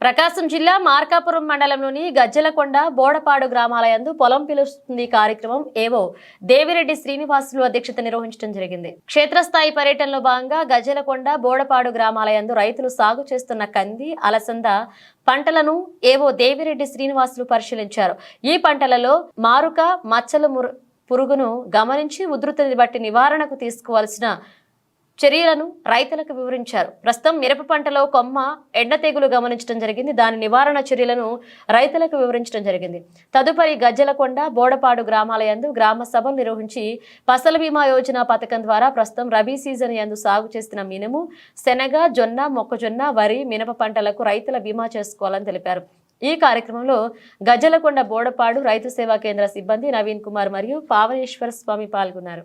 ప్రకాశం జిల్లా మార్కాపురం మండలంలోని గజ్జలకొండ బోడపాడు గ్రామాలయందు పొలం పిలుస్తుంది కార్యక్రమం. ఏవో దేవిరెడ్డి శ్రీనివాసులు అధ్యక్షత నిర్వహించడం జరిగింది. క్షేత్రస్థాయి పర్యటనలో భాగంగా గజ్జలకొండ బోడపాడు గ్రామాలయందు రైతులు సాగు చేస్తున్న కంది అలసంద పంటలను ఏవో దేవిరెడ్డి శ్రీనివాసులు పరిశీలించారు. ఈ పంటలలో మారుక మచ్చల మురు- పురుగును గమనించి ఉధృతిని బట్టి నివారణకు తీసుకోవాల్సిన చర్యలను రైతులకు వివరించారు. ప్రస్తుతం మిరప పంటలో కొమ్మ ఎండ తెగులు గమనించడం జరిగింది. దాని నివారణ చర్యలను రైతులకు వివరించడం జరిగింది. తదుపరి గజ్జలకొండ బోడపాడు గ్రామాల యందు గ్రామ సభలు నిర్వహించి ఫసల్ బీమా యోజన పథకం ద్వారా ప్రస్తుతం రబీ సీజన్ యందు సాగు చేసిన మినుము శనగ జొన్న మొక్కజొన్న వరి మినప పంటలకు రైతుల బీమా చేసుకోవాలని తెలిపారు. ఈ కార్యక్రమంలో గజ్జలకొండ బోడపాడు రైతు సేవా కేంద్ర సిబ్బంది నవీన్ కుమార్ మరియు పావనేశ్వర స్వామి పాల్గొన్నారు.